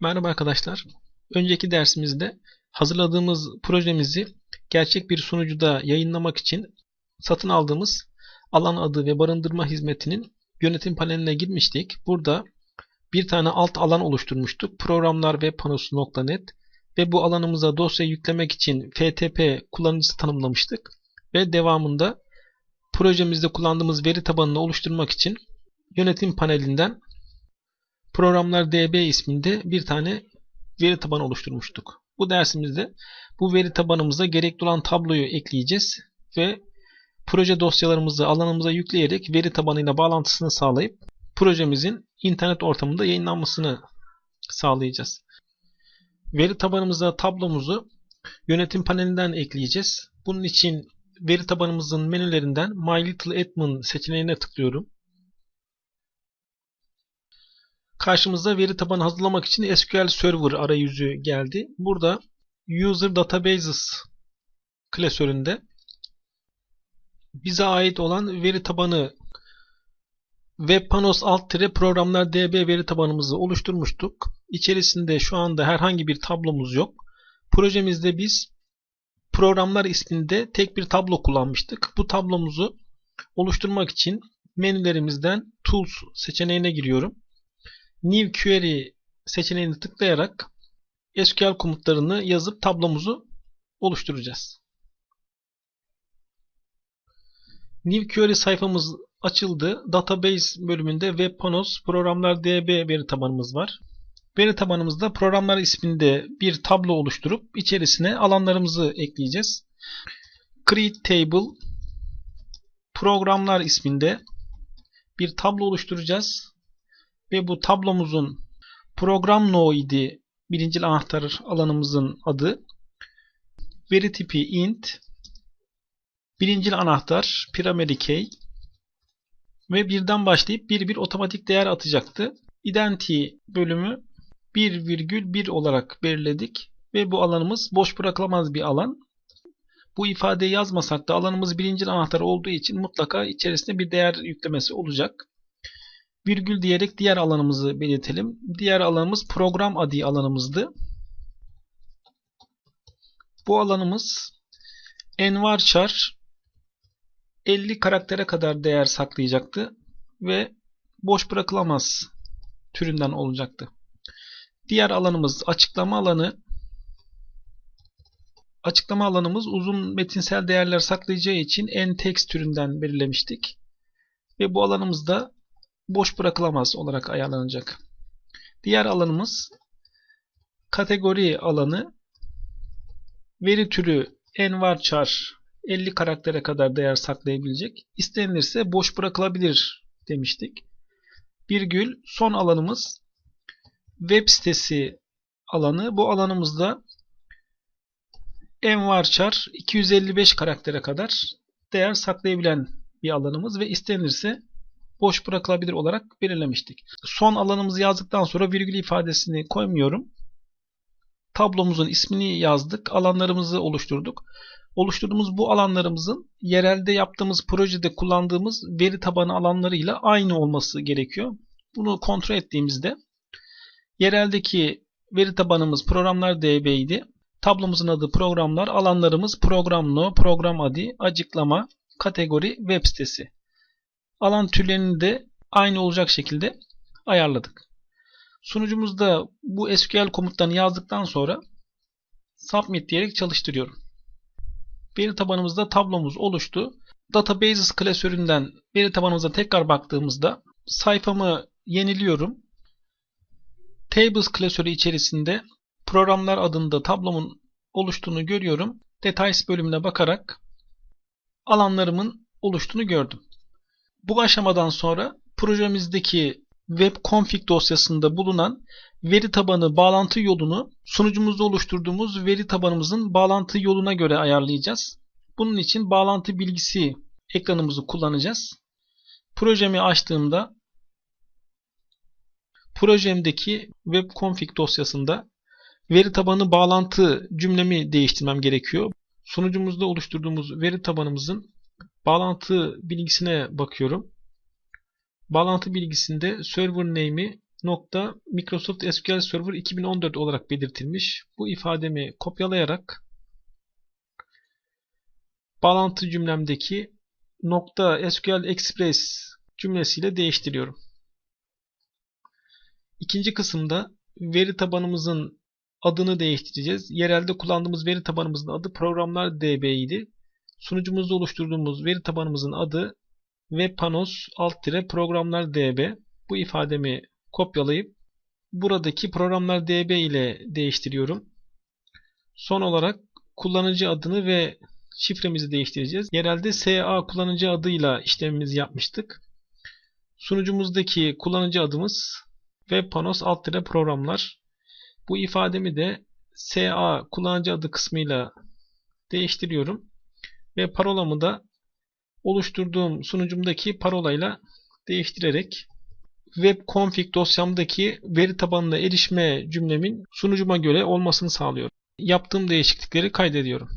Merhaba arkadaşlar. Önceki dersimizde hazırladığımız projemizi gerçek bir sunucuda yayınlamak için satın aldığımız alan adı ve barındırma hizmetinin yönetim paneline girmiştik. Burada bir tane alt alan oluşturmuştuk. Programlar ve panosu.net ve bu alanımıza dosya yüklemek için FTP kullanıcısı tanımlamıştık. Ve devamında projemizde kullandığımız veri tabanını oluşturmak için yönetim panelinden Programlar DB isminde bir tane veri tabanı oluşturmuştuk. Bu dersimizde bu veri tabanımıza gerekli olan tabloyu ekleyeceğiz ve proje dosyalarımızı alanımıza yükleyerek veri tabanıyla bağlantısını sağlayıp projemizin internet ortamında yayınlanmasını sağlayacağız. Veri tabanımıza tablomuzu yönetim panelinden ekleyeceğiz. Bunun için veri tabanımızın menülerinden My Little Admin seçeneğine tıklıyorum. Karşımıza veri tabanı hazırlamak için SQL Server arayüzü geldi. Burada User Databases klasöründe bize ait olan veri tabanı Webpanos alt programlar DB veri tabanımızı oluşturmuştuk. İçerisinde şu anda herhangi bir tablomuz yok. Projemizde biz programlar isminde tek bir tablo kullanmıştık. Bu tablomuzu oluşturmak için menülerimizden Tools seçeneğine giriyorum. New Query seçeneğini tıklayarak SQL komutlarını yazıp tablomuzu oluşturacağız. New Query sayfamız açıldı. Database bölümünde Webpanos Programlar DB veri tabanımız var. Veri tabanımızda programlar isminde bir tablo oluşturup içerisine alanlarımızı ekleyeceğiz. Create Table Programlar isminde bir tablo oluşturacağız ve bu tablomuzun program no idi birinci anahtar alanımızın adı. Veri tipi int birinci anahtar primary key ve birden başlayıp bir bir otomatik değer atacaktı. Identity bölümü 1,1 olarak belirledik ve bu alanımız boş bırakılamaz bir alan. Bu ifadeyi yazmasak da alanımız birinci anahtar olduğu için mutlaka içerisinde bir değer yüklemesi olacak virgül diyerek diğer alanımızı belirtelim. Diğer alanımız program adı alanımızdı. Bu alanımız envarchar 50 karaktere kadar değer saklayacaktı ve boş bırakılamaz türünden olacaktı. Diğer alanımız açıklama alanı. Açıklama alanımız uzun metinsel değerler saklayacağı için n-text türünden belirlemiştik. Ve bu alanımızda boş bırakılamaz olarak ayarlanacak. Diğer alanımız kategori alanı veri türü envarchar 50 karaktere kadar değer saklayabilecek. İstenilirse boş bırakılabilir demiştik. Virgül son alanımız web sitesi alanı. Bu alanımızda envarchar 255 karaktere kadar değer saklayabilen bir alanımız ve istenirse boş bırakılabilir olarak belirlemiştik. Son alanımızı yazdıktan sonra virgül ifadesini koymuyorum. Tablomuzun ismini yazdık. Alanlarımızı oluşturduk. Oluşturduğumuz bu alanlarımızın yerelde yaptığımız projede kullandığımız veri tabanı alanlarıyla aynı olması gerekiyor. Bunu kontrol ettiğimizde yereldeki veri tabanımız programlar DB idi. Tablomuzun adı programlar, alanlarımız program no, program adı, açıklama, kategori, web sitesi alan türlerini de aynı olacak şekilde ayarladık. Sunucumuzda bu SQL komutlarını yazdıktan sonra submit diyerek çalıştırıyorum. Veri tabanımızda tablomuz oluştu. Databases klasöründen veri tabanımıza tekrar baktığımızda sayfamı yeniliyorum. Tables klasörü içerisinde programlar adında tablomun oluştuğunu görüyorum. Details bölümüne bakarak alanlarımın oluştuğunu gördüm. Bu aşamadan sonra projemizdeki web config dosyasında bulunan veri tabanı bağlantı yolunu sunucumuzda oluşturduğumuz veri tabanımızın bağlantı yoluna göre ayarlayacağız. Bunun için bağlantı bilgisi ekranımızı kullanacağız. Projemi açtığımda projemdeki web config dosyasında veri tabanı bağlantı cümlemi değiştirmem gerekiyor. Sunucumuzda oluşturduğumuz veri tabanımızın Bağlantı bilgisine bakıyorum. Bağlantı bilgisinde server name'i nokta Microsoft SQL Server 2014 olarak belirtilmiş. Bu ifademi kopyalayarak bağlantı cümlemdeki nokta SQL Express cümlesiyle değiştiriyorum. İkinci kısımda veri tabanımızın adını değiştireceğiz. Yerelde kullandığımız veri tabanımızın adı programlar DB idi. Sunucumuzda oluşturduğumuz veri tabanımızın adı webpanos alt DB. Bu ifademi kopyalayıp buradaki programlar DB ile değiştiriyorum. Son olarak kullanıcı adını ve şifremizi değiştireceğiz. Yerelde SA kullanıcı adıyla işlemimizi yapmıştık. Sunucumuzdaki kullanıcı adımız webpanos alt programlar. Bu ifademi de SA kullanıcı adı kısmıyla değiştiriyorum. Ve parolamı da oluşturduğum sunucumdaki parolayla değiştirerek web config dosyamdaki veri tabanına erişme cümlemin sunucuma göre olmasını sağlıyorum. Yaptığım değişiklikleri kaydediyorum.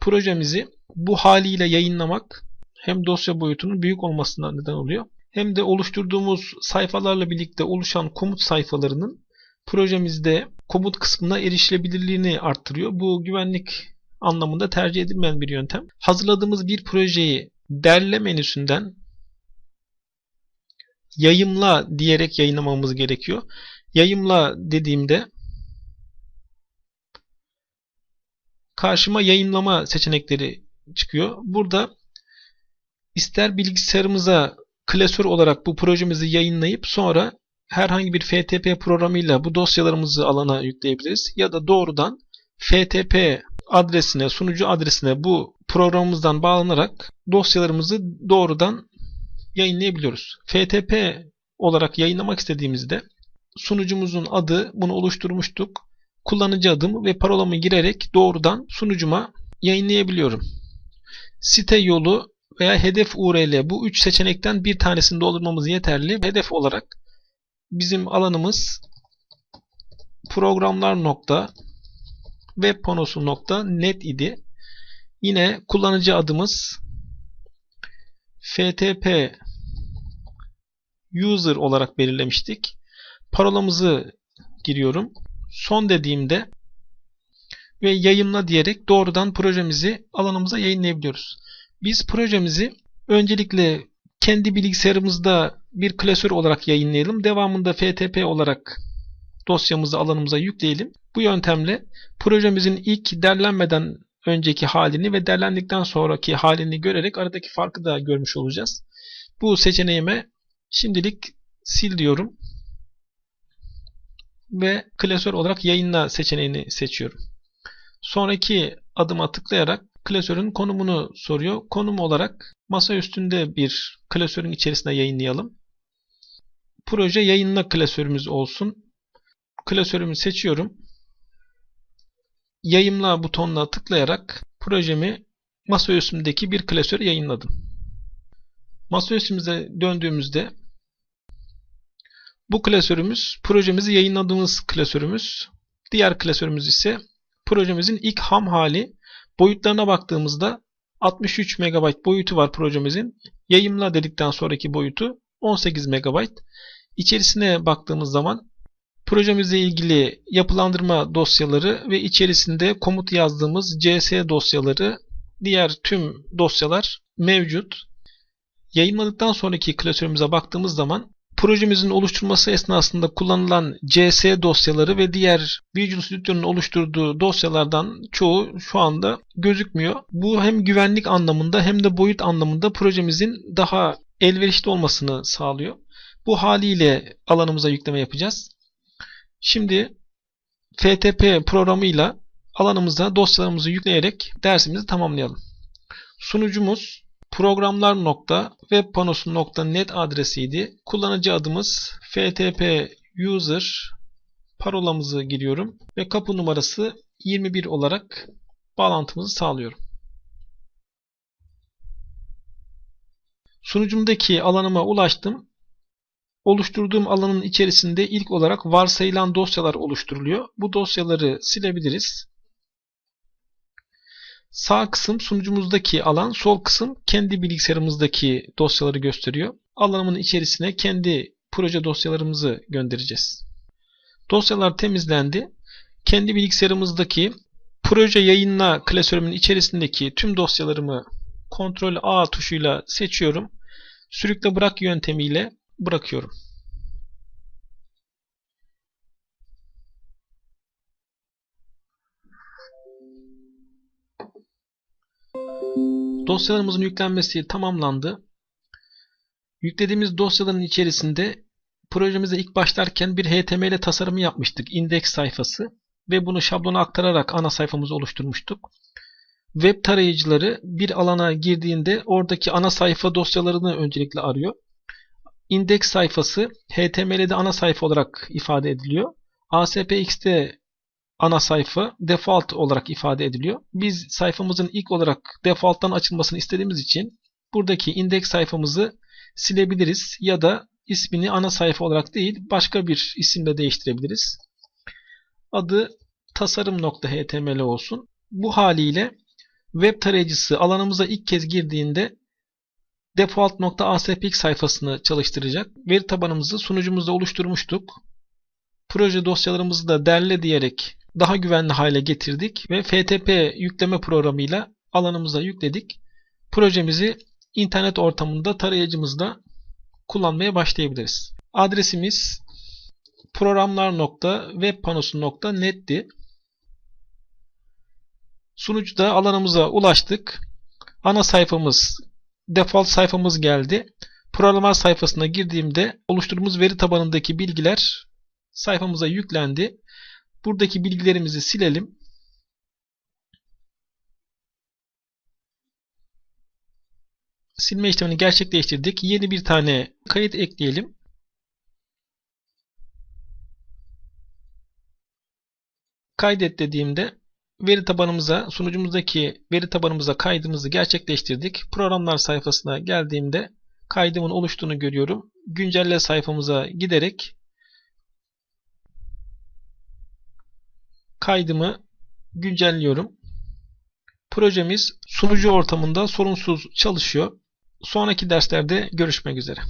Projemizi bu haliyle yayınlamak hem dosya boyutunun büyük olmasına neden oluyor hem de oluşturduğumuz sayfalarla birlikte oluşan komut sayfalarının projemizde komut kısmına erişilebilirliğini arttırıyor. Bu güvenlik anlamında tercih edilmeyen bir yöntem. Hazırladığımız bir projeyi derle menüsünden yayımla diyerek yayınlamamız gerekiyor. Yayımla dediğimde karşıma yayınlama seçenekleri çıkıyor. Burada ister bilgisayarımıza klasör olarak bu projemizi yayınlayıp sonra herhangi bir FTP programıyla bu dosyalarımızı alana yükleyebiliriz. Ya da doğrudan FTP adresine, sunucu adresine bu programımızdan bağlanarak dosyalarımızı doğrudan yayınlayabiliyoruz. FTP olarak yayınlamak istediğimizde sunucumuzun adı bunu oluşturmuştuk. Kullanıcı adım ve parolamı girerek doğrudan sunucuma yayınlayabiliyorum. Site yolu veya hedef URL bu üç seçenekten bir tanesini doldurmamız yeterli. Hedef olarak bizim alanımız programlar nokta webpanosu nokta net idi. Yine kullanıcı adımız FTP user olarak belirlemiştik. Parolamızı giriyorum. Son dediğimde ve yayınla diyerek doğrudan projemizi alanımıza yayınlayabiliyoruz. Biz projemizi öncelikle kendi bilgisayarımızda bir klasör olarak yayınlayalım. Devamında FTP olarak dosyamızı alanımıza yükleyelim. Bu yöntemle projemizin ilk derlenmeden önceki halini ve derlendikten sonraki halini görerek aradaki farkı da görmüş olacağız. Bu seçeneğime şimdilik sil diyorum. Ve klasör olarak yayınla seçeneğini seçiyorum. Sonraki adıma tıklayarak klasörün konumunu soruyor. Konum olarak masa üstünde bir klasörün içerisinde yayınlayalım. Proje yayınla klasörümüz olsun. Klasörümü seçiyorum. Yayınla butonuna tıklayarak projemi masa üstündeki bir klasör yayınladım. Masa üstümüze döndüğümüzde bu klasörümüz projemizi yayınladığımız klasörümüz. Diğer klasörümüz ise projemizin ilk ham hali Boyutlarına baktığımızda 63 MB boyutu var projemizin. Yayımla dedikten sonraki boyutu 18 MB. İçerisine baktığımız zaman projemizle ilgili yapılandırma dosyaları ve içerisinde komut yazdığımız CS dosyaları, diğer tüm dosyalar mevcut. Yayınladıktan sonraki klasörümüze baktığımız zaman projemizin oluşturulması esnasında kullanılan CS dosyaları ve diğer Visual Studio'nun oluşturduğu dosyalardan çoğu şu anda gözükmüyor. Bu hem güvenlik anlamında hem de boyut anlamında projemizin daha elverişli olmasını sağlıyor. Bu haliyle alanımıza yükleme yapacağız. Şimdi FTP programıyla alanımıza dosyalarımızı yükleyerek dersimizi tamamlayalım. Sunucumuz programlar.webpanosu.net adresiydi. Kullanıcı adımız ftp user parolamızı giriyorum ve kapı numarası 21 olarak bağlantımızı sağlıyorum. Sunucumdaki alanıma ulaştım. Oluşturduğum alanın içerisinde ilk olarak varsayılan dosyalar oluşturuluyor. Bu dosyaları silebiliriz. Sağ kısım sunucumuzdaki alan, sol kısım kendi bilgisayarımızdaki dosyaları gösteriyor. Alanımın içerisine kendi proje dosyalarımızı göndereceğiz. Dosyalar temizlendi. Kendi bilgisayarımızdaki proje yayınla klasörümün içerisindeki tüm dosyalarımı Ctrl A tuşuyla seçiyorum. Sürükle bırak yöntemiyle bırakıyorum. Dosyalarımızın yüklenmesi tamamlandı. Yüklediğimiz dosyaların içerisinde projemize ilk başlarken bir HTML tasarımı yapmıştık. Indeks sayfası ve bunu şablona aktararak ana sayfamızı oluşturmuştuk. Web tarayıcıları bir alana girdiğinde oradaki ana sayfa dosyalarını öncelikle arıyor. Indeks sayfası HTML'de ana sayfa olarak ifade ediliyor. ASPX'te ana sayfa default olarak ifade ediliyor. Biz sayfamızın ilk olarak default'tan açılmasını istediğimiz için buradaki indeks sayfamızı silebiliriz ya da ismini ana sayfa olarak değil başka bir isimle değiştirebiliriz. Adı tasarım.html olsun. Bu haliyle web tarayıcısı alanımıza ilk kez girdiğinde default.aspx sayfasını çalıştıracak. Veri tabanımızı sunucumuzda oluşturmuştuk. Proje dosyalarımızı da derle diyerek daha güvenli hale getirdik ve FTP yükleme programıyla alanımıza yükledik. Projemizi internet ortamında tarayıcımızda kullanmaya başlayabiliriz. Adresimiz programlar.webpanosu.net'ti. Sunucuda alanımıza ulaştık. Ana sayfamız, default sayfamız geldi. Programlar sayfasına girdiğimde oluşturduğumuz veri tabanındaki bilgiler sayfamıza yüklendi. Buradaki bilgilerimizi silelim. Silme işlemini gerçekleştirdik. Yeni bir tane kayıt ekleyelim. Kaydet dediğimde veri tabanımıza, sunucumuzdaki veri tabanımıza kaydımızı gerçekleştirdik. Programlar sayfasına geldiğimde kaydımın oluştuğunu görüyorum. Güncelle sayfamıza giderek kaydımı güncelliyorum. Projemiz sunucu ortamında sorunsuz çalışıyor. Sonraki derslerde görüşmek üzere.